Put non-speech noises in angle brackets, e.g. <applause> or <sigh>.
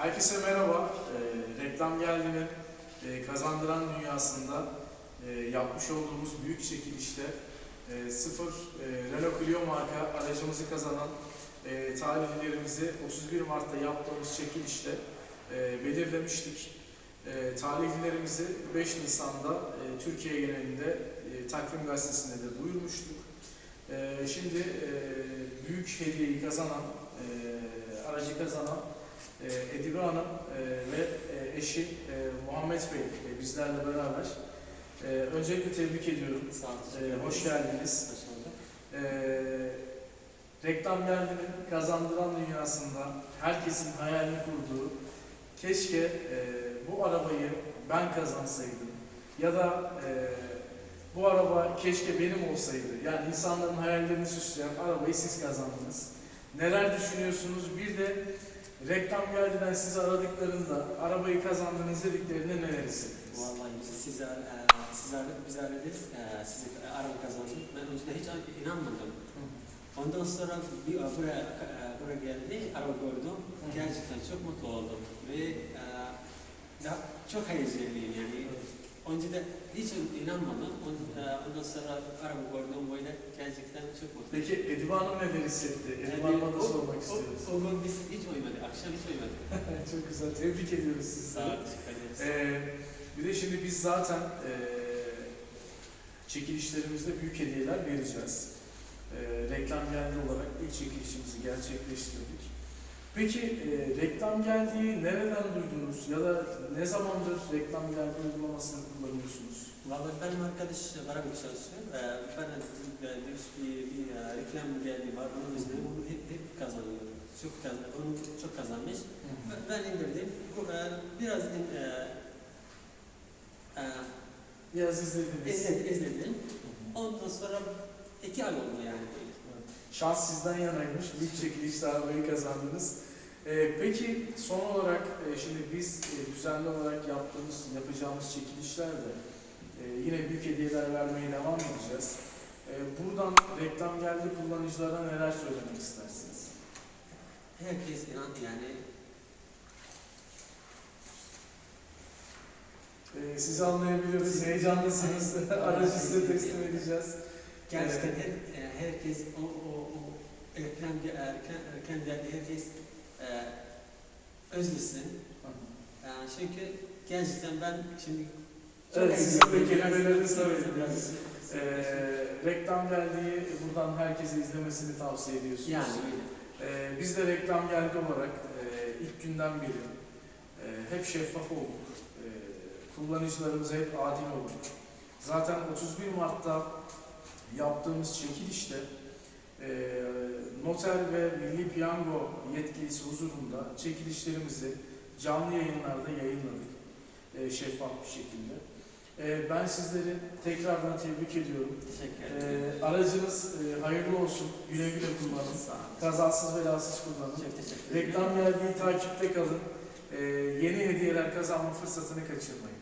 Herkese merhaba. Ee, Reklam Geldi'nin e, kazandıran dünyasında e, yapmış olduğumuz büyük çekilişte e, sıfır e, Renault Clio marka aracımızı kazanan e, talihlilerimizi 31 Mart'ta yaptığımız çekilişte e, belirlemiştik. E, talihlilerimizi 5 Nisan'da e, Türkiye genelinde e, Takvim Gazetesi'nde de duyurmuştuk. E, şimdi e, büyük hediyeyi kazanan, e, aracı kazanan e, Edibe Hanım e, ve e, eşi e, Muhammed Bey e, bizlerle beraber. E, öncelikle tebrik ediyorum. Sağ olun. E, hoş geldiniz. Hoş bulduk. E, reklam geldiğinin kazandıran dünyasında herkesin hayalini kurduğu keşke e, bu arabayı ben kazansaydım ya da e, bu araba keşke benim olsaydı. Yani insanların hayallerini süsleyen arabayı siz kazandınız. Neler düşünüyorsunuz? Bir de reklam geldiğinden sizi aradıklarında arabayı kazandınız dediklerinde neler hissettiniz? Vallahi biz size, e, size, biz aradık, e, sizi araba kazandık. Ben önceden hiç inanmadım. Ondan sonra bir buraya, e, buraya geldi, araba gördüm. Gerçekten çok mutlu oldum. Ve e, çok heyecanlıyım yani. Önceden hiç inanmadım. E, Ondan sonra araba gördüm böyle gerçekten çok mutluyum. Peki Edibe Hanım neler hissetti? Edibe Hanım'a da o- sormak o- istiyoruz. O gün biz hiç uyumadık, akşam hiç uyumadık. <laughs> Çok güzel. Tebrik ediyoruz sizi. Sağ olun, teşekkür ederiz. Ee, bir de şimdi biz zaten ee, çekilişlerimizde büyük hediyeler vereceğiz. Ee, reklam geldi olarak ilk çekilişimizi gerçekleştirdik. Peki ee, reklam geldiği nereden duydunuz ya da ne zamandır reklam geldi uygulamasını kullanıyorsunuz? Vallahi benim arkadaş bana bir çalışıyor. Ee, ben de e, bir, bir, e, reklam geldi var. Onu izledim. Onu hep, hep kazanıyor. Çok kazan, onu çok kazanmış. Ben, ben indirdim. Bu, e, biraz in, e, e, Biraz izlediniz. izledim, izledim. Ondan sonra iki ay oldu yani. Şans sizden yanaymış. Büyük çekilişte arabayı kazandınız. Ee, peki son olarak e, şimdi biz e, düzenli olarak yaptığımız, yapacağımız çekilişlerde e, yine büyük hediyeler vermeye devam edeceğiz. E, buradan reklam geldi kullanıcılara neler söylemek istersiniz? Herkes inan yani E, sizi anlayabiliyoruz, heyecanlısınız. <laughs> Aracı size teslim edeceğiz. gerçekten her, e, herkes o, o, reklam erken, erken geldi herkes e, özlesin. Yani çünkü gerçekten ben şimdi Evet, sizin de kelimelerinizi söylediniz. Ee, E, reklam geldiği buradan herkese izlemesini tavsiye ediyorsunuz. yani. Ee, biz de reklam geldi olarak e, ilk günden beri e, hep şeffaf olduk. E, kullanıcılarımıza hep adil olduk. Zaten 31 Mart'ta yaptığımız çekilişte e, noter ve Milli Piyango yetkilisi huzurunda çekilişlerimizi canlı yayınlarda yayınladık. E, şeffaf bir şekilde. E, ben sizleri tekrardan tebrik ediyorum. Teşekkür ederim. E, aracınız e, hayırlı olsun. Güle güle kullanın. Kazasız belasız kullanın. Çok teşekkür ederim. Reklam geldiği takipte kalın. Ee, yeni hediyeler kazanma fırsatını kaçırmayın.